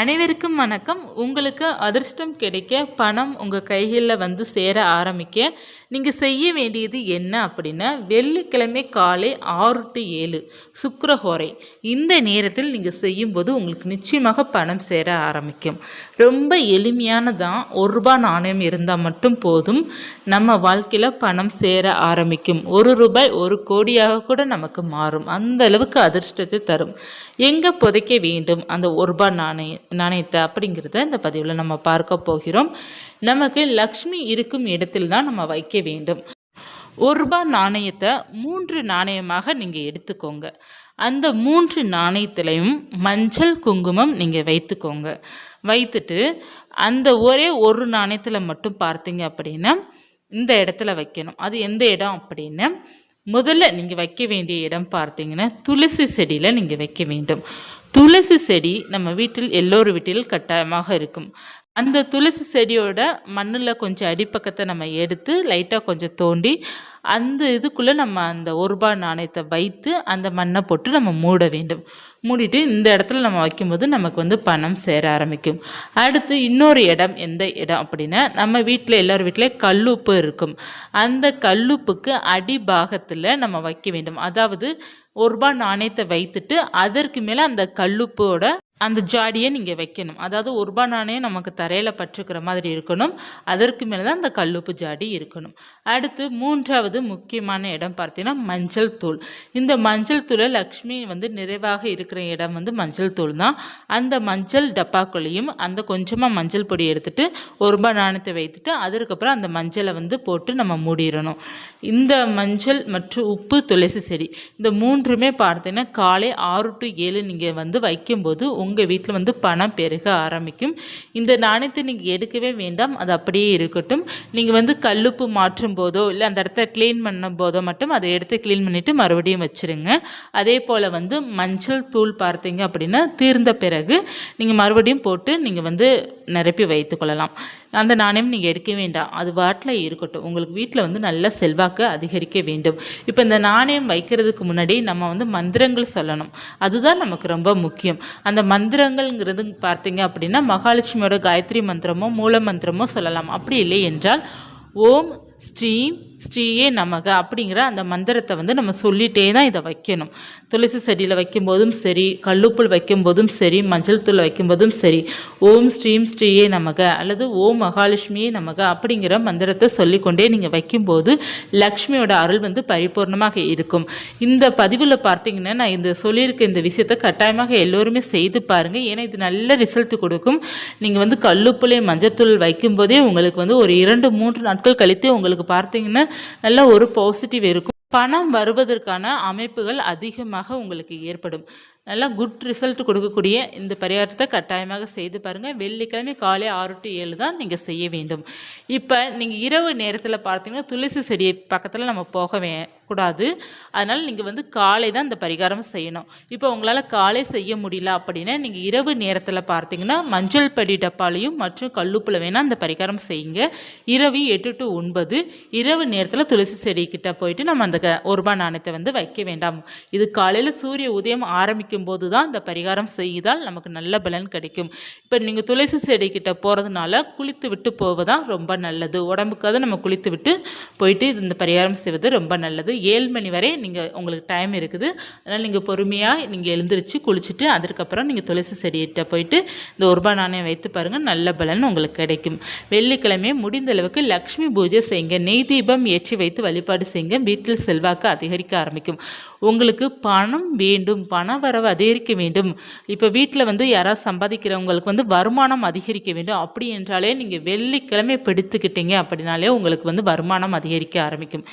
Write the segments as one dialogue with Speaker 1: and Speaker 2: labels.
Speaker 1: அனைவருக்கும் வணக்கம். உங்களுக்கு அதிர்ஷ்டம் கிடைக்க பணம் உங்கள் கைகளில் வந்து சேர ஆரம்பிக்க நீங்கள் செய்ய வேண்டியது என்ன அப்படின்னா வெள்ளிக்கிழமை காலை ஆறு டு ஏழு சுக்கரஹோரை இந்த நேரத்தில் நீங்கள் செய்யும்போது உங்களுக்கு நிச்சயமாக பணம் சேர ஆரம்பிக்கும். ரொம்ப எளிமையானதான். ஒரு ரூபாய் நாணயம் இருந்தால் மட்டும் போதும். நம்ம வாழ்க்கையில் பணம் சேர ஆரம்பிக்கும். ஒரு ரூபாய் ஒரு கோடியாக கூட நமக்கு மாறும். அந்த அளவுக்கு அதிர்ஷ்டத்தை தரும். எங்கே புதைக்க வேண்டும்? அந்த ஒரு ரூபாய் நாணயம் நாணயத்தை அப்படிங்கிறத இந்த பதிவில் நம்ம பார்க்க போகிறோம். நமக்கு லக்ஷ்மி இருக்கும் இடத்தில் தான் நம்ம வைக்க வேண்டும். ஒரு ரூபாய் நாணயத்தை மூன்று நாணயமாக நீங்கள் எடுத்துக்கோங்க. அந்த மூன்று நாணயத்திலையும் மஞ்சள் குங்குமம் நீங்கள் வைத்துக்கோங்க. வைத்துட்டு அந்த ஒரே ஒரு நாணயத்தில் மட்டும் பார்த்தீங்க அப்படின்னா இந்த இடத்துல வைக்கணும். அது எந்த இடம் அப்படின்னா முதல்ல நீங்கள் வைக்க வேண்டிய இடம் பார்த்தீங்கன்னா துளசி செடியில் நீங்கள் வைக்க வேண்டும். துளசி செடி நம்ம வீட்டில் எல்லோரு வீட்டில் கட்டாயமாக இருக்கும். அந்த துளசி செடியோட மண்ணில் கொஞ்சம் அடிப்பக்கத்தை நம்ம எடுத்து லைட்டாக கொஞ்சம் தோண்டி அந்த இதுக்குள்ளே நம்ம அந்த ஒரு ரூபாய் நாணயத்தை வைத்து அந்த மண்ணை போட்டு நம்ம மூட வேண்டும். மூடிட்டு இந்த இடத்துல நம்ம வைக்கும்போது நமக்கு வந்து பணம் சேர ஆரம்பிக்கும். அடுத்து இன்னொரு இடம் எந்த இடம் அப்படின்னா நம்ம வீட்டில் எல்லார் வீட்டிலையும் கல்லுப்பு இருக்கும். அந்த கல்லுப்புக்கு அடிபாகத்தில் நம்ம வைக்க வேண்டும். அதாவது ஒரு ரூபாய் நாணயத்தை வைத்துட்டு அதற்கு மேலே அந்த கல்லுப்போட அந்த ஜாடியை நீங்கள் வைக்கணும். அதாவது ஒரு ரூபாய் நாணயம் நமக்கு தரையில் பற்றுக்கிற மாதிரி இருக்கணும். அதற்கு மேலே தான் அந்த கல்லுப்பு ஜாடி இருக்கணும். அடுத்து மூன்றாவது முக்கியமான இடம் பார்த்தீங்கன்னா மஞ்சள் தூள். இந்த மஞ்சள் தூளை லக்ஷ்மி வந்து நிறைவாக இருக்கிற இடம் வந்து மஞ்சள் தூள் தான். அந்த மஞ்சள் டப்பாக்குள்ளேயும் அந்த கொஞ்சமாக மஞ்சள் பொடி எடுத்துட்டு ஒரு ரூபாய் நாணயத்தை வைத்துட்டு அதற்கப்புறம் அந்த மஞ்சளை வந்து போட்டு நம்ம மூடிடணும். இந்த மஞ்சள் மற்றும் உப்பு துளசி செடி. இந்த மூன்றுமே பார்த்தீங்கன்னா காலை ஆறு டு ஏழு நீங்கள் வந்து வைக்கும்போது உங்கள் வீட்டில் வந்து பணம் பெருக ஆரம்பிக்கும். இந்த நாணயத்தை நீங்கள் எடுக்கவே வேண்டாம். அது அப்படியே இருக்கட்டும். நீங்கள் வந்து கல்லுப்பு மாற்றும் போதோ இல்லை அந்த இடத்த க்ளீன் பண்ணும் போதோ மட்டும் அதை எடுத்து க்ளீன் பண்ணிவிட்டு மறுபடியும் வச்சுருங்க. அதே போல் வந்து மஞ்சள் தூள் பார்த்தீங்க அப்படின்னா தீர்ந்த பிறகு நீங்கள் மறுபடியும் போட்டு நீங்கள் வந்து நிரப்பி வைத்துக்கொள்ளலாம் அந்த நாணயம் நீங்கள் எடுக்க வேண்டாம். அது வாட்டில் இருக்கட்டும். உங்களுக்கு வீட்டில் வந்து நல்ல செல்வாக்கு அதிகரிக்க வேண்டும். இப்போ இந்த நாணயம் வைக்கிறதுக்கு முன்னாடி நம்ம வந்து மந்திரங்கள் சொல்லணும். அதுதான் நமக்கு ரொம்ப முக்கியம். அந்த மந்திரங்கள்ங்கிறது பார்த்தீங்க அப்படின்னா மகாலட்சுமியோட காயத்ரி மந்திரமோ மூல மந்திரமோ சொல்லலாம். அப்படி இல்லை என்றால் ஓம் ஸ்ரீம் ஸ்ரீயே நமக அப்படிங்கிற அந்த மந்திரத்தை வந்து நம்ம சொல்லிகிட்டே தான் இதை வைக்கணும். துளசி செடியில் வைக்கும்போதும் சரி கல்லுப்புள் வைக்கும்போதும் சரி மஞ்சள் தூள் வைக்கும்போதும் சரி ஓம் ஸ்ரீம் ஸ்ரீயே நமக அல்லது ஓம் மகாலட்சுமியே நமக அப்படிங்கிற மந்திரத்தை சொல்லிக்கொண்டே நீங்கள் வைக்கும்போது லக்ஷ்மியோட அருள் வந்து பரிபூர்ணமாக இருக்கும். இந்த பதிவில் பார்த்தீங்கன்னா நான் இந்த சொல்லியிருக்க இந்த விஷயத்தை கட்டாயமாக எல்லோருமே செய்து பாருங்கள் ஏன்னா இது நல்ல ரிசல்ட் கொடுக்கும். நீங்கள் வந்து கல்லுப்புளை மஞ்சத்தூள் வைக்கும்போதே உங்களுக்கு வந்து ஒரு இரண்டு மூன்று நாட்கள் கழித்து உங்களுக்கு பார்த்தீங்கன்னா நல்ல ஒரு பாசிட்டிவ் இருக்கும். பணம் வருவதற்கான அமைப்புகள் அதிகமாக உங்களுக்கு ஏற்படும். நல்லா குட் ரிசல்ட் கொடுக்கக்கூடிய இந்த பரிகாரத்தை கட்டாயமாக செய்து பாருங்கள் வெள்ளிக்கிழமை காலை ஆறு டு ஏழு தான் நீங்கள் செய்ய வேண்டும். இப்போ நீங்கள் இரவு நேரத்தில் பார்த்தீங்கன்னா துளசி செடியை பக்கத்தில் நம்ம போக வே கூடாது. அதனால் நீங்கள் வந்து காலை தான் இந்த பரிகாரம் செய்யணும். இப்போ உங்களால் காலை செய்ய முடியல அப்படின்னா நீங்கள் இரவு நேரத்தில் பார்த்தீங்கன்னா மஞ்சள் படி டப்பாலையும் மற்றும் கல்லுப்பில் வேணால் அந்த பரிகாரம் செய்யுங்க. இரவு எட்டு டு ஒன்பது இரவு நேரத்தில் துளசி செடிக்கிட்ட போயிட்டு நம்ம அந்த க ஒரு ரூபாய் நாணயத்தை வந்து வைக்க வேண்டாம். இது காலையில் சூரிய உதயம் ஆரம்பிக்கும் போது தான் இந்த பரிகாரம் செய்தால் நமக்கு நல்ல பலன் கிடைக்கும். இப்போ நீங்கள் துளசி செடிக்கிட்ட போகிறதுனால குளித்து விட்டு போவதான் ரொம்ப நல்லது. உடம்புக்காக நம்ம குளித்து விட்டு போயிட்டு இந்த பரிகாரம் செய்வது ரொம்ப நல்லது. ஏழு மணி வரை நீங்கள் உங்களுக்கு டைம் இருக்குது. அதனால் நீங்கள் பொறுமையாக நீங்கள் எழுந்திரிச்சு குளிச்சுட்டு அதற்கப்புறம் நீங்கள் துளசி செடிக்கிட்ட போயிட்டு இந்த ஒரு ரூபாய் நாணயம் வைத்து பாருங்கள் நல்ல பலன் உங்களுக்கு கிடைக்கும். வெள்ளிக்கிழமை முடிந்த அளவுக்கு லக்ஷ்மி பூஜை செய்யுங்க. நெய் தீபம் ஏற்றி வைத்து வழிபாடு செய்யுங்க. வீட்டில் செல்வாக்கு அதிகரிக்க ஆரம்பிக்கும். உங்களுக்கு பணம் வேண்டும் பண வரவு அதிகரிக்க வேண்டும். இப்போ வீட்டில் வந்து யாராவது சம்பாதிக்கிறவங்களுக்கு வந்து வருமானம் அதிகரிக்க வேண்டும். அப்படி என்றாலே நீங்கள் வெள்ளிக்கிழமை பிடித்துக்கிட்டீங்க அப்படின்னாலே உங்களுக்கு வந்து வருமானம் அதிகரிக்க ஆரம்பிக்கும்.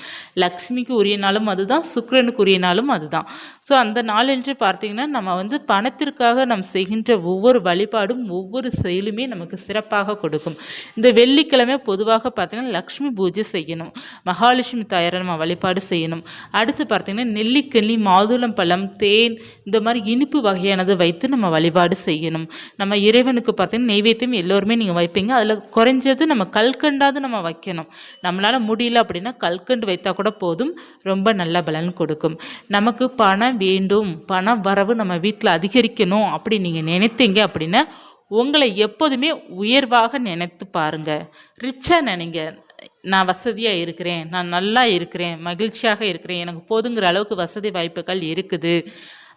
Speaker 1: லக்ஷ்மிக்கு உரிய நாளும் அதுதான் சுக்ரனுக்கு உரிய நாளும் அதுதான். ஸோ அந்த நாளென்று பார்த்தீங்கன்னா நம்ம வந்து பணத்திற்காக நாம் செய்கின்ற ஒவ்வொரு வழிபாடும் ஒவ்வொரு செயலுமே நமக்கு சிறப்பாக கொடுக்கும். இந்த வெள்ளிக்கிழமை பொதுவாக பார்த்தீங்கன்னா லக்ஷ்மி பூஜை செய்யணும். மகாலட்சுமி தாயாரை நம்ம வழிபாடு செய்யணும். அடுத்து பார்த்தீங்கன்னா நெல்லிக்கு மாதுளம் பழம் தேன் இந்த மாதிரி இனிப்பு வகையானதை வைத்து நம்ம வழிபாடு செய்யணும். நம்ம இறைவனுக்கு பார்த்தீங்கன்னா நெய்வேத்தியம் எல்லோருமே நீங்கள் வைப்பீங்க. அதில் குறைஞ்சது நம்ம கல்கண்டாவது நம்ம வைக்கணும். நம்மளால் முடியல அப்படின்னா கல்கண்டு வைத்தா கூட போதும். ரொம்ப நல்ல பலன் கொடுக்கும். நமக்கு பணம் வேண்டும். பண வரவு நம்ம வீட்டில் அதிகரிக்கணும் அப்படி நீங்கள் நினைத்தீங்க அப்படின்னா உங்களை எப்போதுமே உயர்வாக நினைத்து பாருங்கள் ரிச்சாக நினைங்க. நான் வசதியாக இருக்கிறேன் நான் நல்லா இருக்கிறேன் மகிழ்ச்சியாக இருக்கிறேன் எனக்கு போதுங்கிற அளவுக்கு வசதி வாய்ப்புகள் இருக்குது.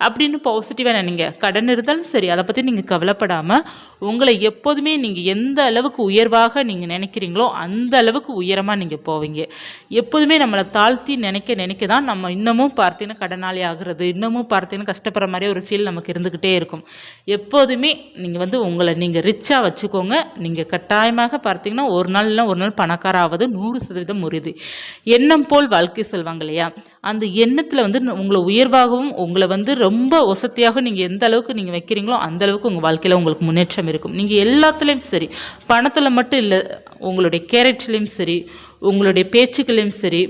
Speaker 1: அப்படின்னு பாசிட்டிவாக நினைங்க. கடன் இருந்தாலும் சரி அதை பற்றி நீங்கள் கவலைப்படாமல் உங்களை எப்போதுமே நீங்கள் எந்த அளவுக்கு உயர்வாக நீங்கள் நினைக்கிறீங்களோ அந்த அளவுக்கு உயரமாக நீங்கள் போவீங்க. எப்போதுமே நம்மளை தாழ்த்தி நினைக்க நினைக்க தான் நம்ம இன்னமும் பார்த்தீங்கன்னா கடனாளி ஆகிறது இன்னமும் பார்த்தீங்கன்னா கஷ்டப்படுற மாதிரி ஒரு ஃபீல் நமக்கு இருந்துக்கிட்டே இருக்கும். எப்போதுமே நீங்கள் வந்து உங்களை நீங்கள் ரிச்சாக வச்சுக்கோங்க. நீங்கள் கட்டாயமாக பார்த்தீங்கன்னா ஒரு நாள் இல்லை ஒரு நாள் பணக்கார ஆவது நூறு சதவீதம் உறுதி. எண்ணம் போல் வாழ்க்கை சொல்வாங்க இல்லையா? அந்த எண்ணத்தில் வந்து உங்களை உயர்வாகவும் உங்களை வந்து ரொம்ப வசதியாக நீங்கள் எந்த அளவுக்கு நீங்கள் வைக்கிறீங்களோ அந்த அளவுக்கு உங்கள் வாழ்க்கையில் உங்களுக்கு முன்னேற்றம் இருக்கும். நீங்கள் எல்லாத்துலேயும் சரி. பணத்தில் மட்டும் இல்லை உங்களுடைய கேரட்லேயும் சரி உங்களுடைய பேச்சுக்களையும் சரி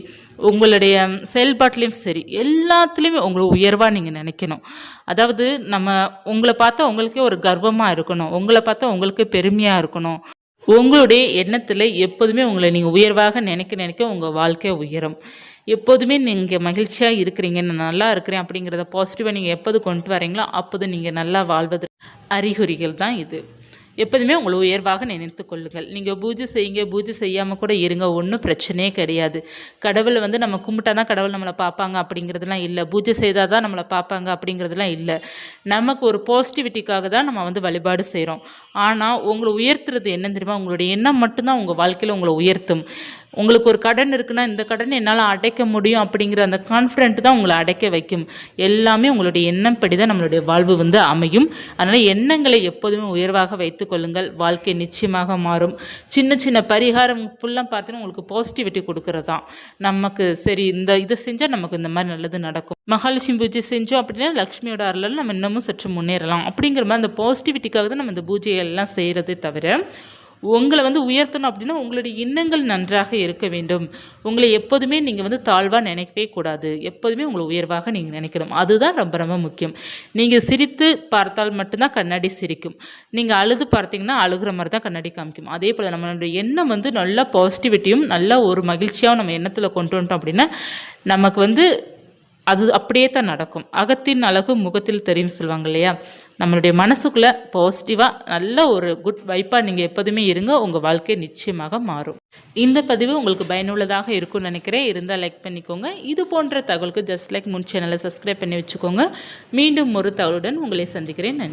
Speaker 1: உங்களுடைய செயல்பாட்டிலையும் சரி எல்லாத்துலேயுமே உங்களை உயர்வாக நீங்கள் நினைக்கணும். அதாவது நம்ம உங்களை பார்த்தா உங்களுக்கே ஒரு கர்வமாக இருக்கணும். உங்களை பார்த்தா உங்களுக்கு பெருமையாக இருக்கணும். உங்களுடைய எண்ணத்தில் எப்போதுமே உங்களை நீங்கள் உயர்வாக நினைக்க நினைக்க உங்கள் வாழ்க்கை உயரும். எப்போதுமே நீங்கள் மகிழ்ச்சியாக இருக்கிறீங்க நான் நல்லா இருக்கிறேன் அப்படிங்கிறத பாசிட்டிவாக நீங்கள் எப்போது கொண்டு வரீங்களோ அப்போது நீங்கள் நல்லா வாழ்வது அறிகுறிகள் தான் இது. எப்போதுமே உங்களை உயர்வாக நினைத்து கொள்ளுங்கள். நீங்கள் பூஜை செய்யுங்க பூஜை செய்யாமல் கூட இருங்க ஒன்றும் பிரச்சனையே கிடையாது. கடவுளை வந்து நம்ம கும்பிட்டா தான் கடவுள் நம்மளை பார்ப்பாங்க அப்படிங்கிறதுலாம் இல்லை. பூஜை செய்தால் தான் நம்மளை பார்ப்பாங்க அப்படிங்கிறதுலாம் இல்லை. நமக்கு ஒரு பாசிட்டிவிட்டிக்காக தான் நம்ம வந்து வழிபாடு செய்கிறோம் ஆனால் உங்களை உயர்த்துறது என்னன்னு தெரியுமா? உங்களுடைய எண்ணம் மட்டும்தான் உங்கள் வாழ்க்கையில் உங்களை உயர்த்தும். உங்களுக்கு ஒரு கடன் இருக்குன்னா இந்த கடனை என்னால் அடைக்க முடியும் அப்படிங்கிற அந்த கான்ஃபிடென்ட் தான் உங்களை அடைக்க வைக்கும். எல்லாமே உங்களுடைய எண்ணம் படி தான் நம்மளுடைய வாழ்வு வந்து அமையும். அதனால் எண்ணங்களை எப்போதுமே உயர்வாக வைத்து கொள்ளுங்கள். வாழ்க்கை நிச்சயமாக மாறும். சின்ன சின்ன பரிகாரம் ஃபுல்லாக பார்த்தீங்கன்னா உங்களுக்கு பாசிட்டிவிட்டி கொடுக்குறது? தான் நமக்கு சரி இந்த இதை செஞ்சால் நமக்கு இந்த மாதிரி நல்லது நடக்கும். மகாலட்சுமி பூஜை செஞ்சோம் அப்படின்னா லக்ஷ்மியோட அருளால் நம்ம இன்னமும் சற்று முன்னேறலாம். அப்படிங்கிற மாதிரி அந்த பாசிட்டிவிட்டிக்காக தான் நம்ம இந்த பூஜையெல்லாம் செய்கிறதே தவிர உங்களை வந்து உயர்த்தணும் அப்படின்னா உங்களுடைய எண்ணங்கள் நன்றாக இருக்க வேண்டும். உங்களை எப்போதுமே நீங்கள் வந்து தாழ்வாக நினைக்கவே கூடாது. எப்போதுமே உங்களை உயர்வாக நீங்கள் நினைக்கணும். அதுதான் ரொம்ப ரொம்ப முக்கியம். நீங்கள் சிரித்து பார்த்தால் மட்டும்தான் கண்ணாடி சிரிக்கும். நீங்கள் அழுது பார்த்தீங்கன்னா அழுகிற மாதிரி தான் கண்ணாடி காமிக்கும். அதே போல் நம்மளுடைய எண்ணம் வந்து நல்லா பாசிட்டிவிட்டியும் நல்லா ஒரு மகிழ்ச்சியாகவும் நம்ம எண்ணத்தில் கொண்டு வந்துட்டோம் அப்படின்னா நமக்கு வந்து அது அப்படியே தான் நடக்கும். அகத்தின் அழகு முகத்தில் தெரியும் சொல்லுவாங்க இல்லையா? நம்மளுடைய மனசுக்குள்ளே பாசிட்டிவாக நல்ல ஒரு குட் வைப்பாக நீங்கள் எப்போதுமே இருங்க உங்கள் வாழ்க்கை நிச்சயமாக மாறும். இந்த பதிவு உங்களுக்கு பயனுள்ளதாக இருக்கும்னு நினைக்கிறேன். இருந்தால் லைக் பண்ணிக்கோங்க. இது போன்ற தகவலுக்கு ஜஸ்ட் லைக் முன் சேனலை சப்ஸ்கிரைப் பண்ணி வச்சுக்கோங்க. மீண்டும் ஒரு தகவலுடன் உங்களை சந்திக்கிறேன். நன்றி.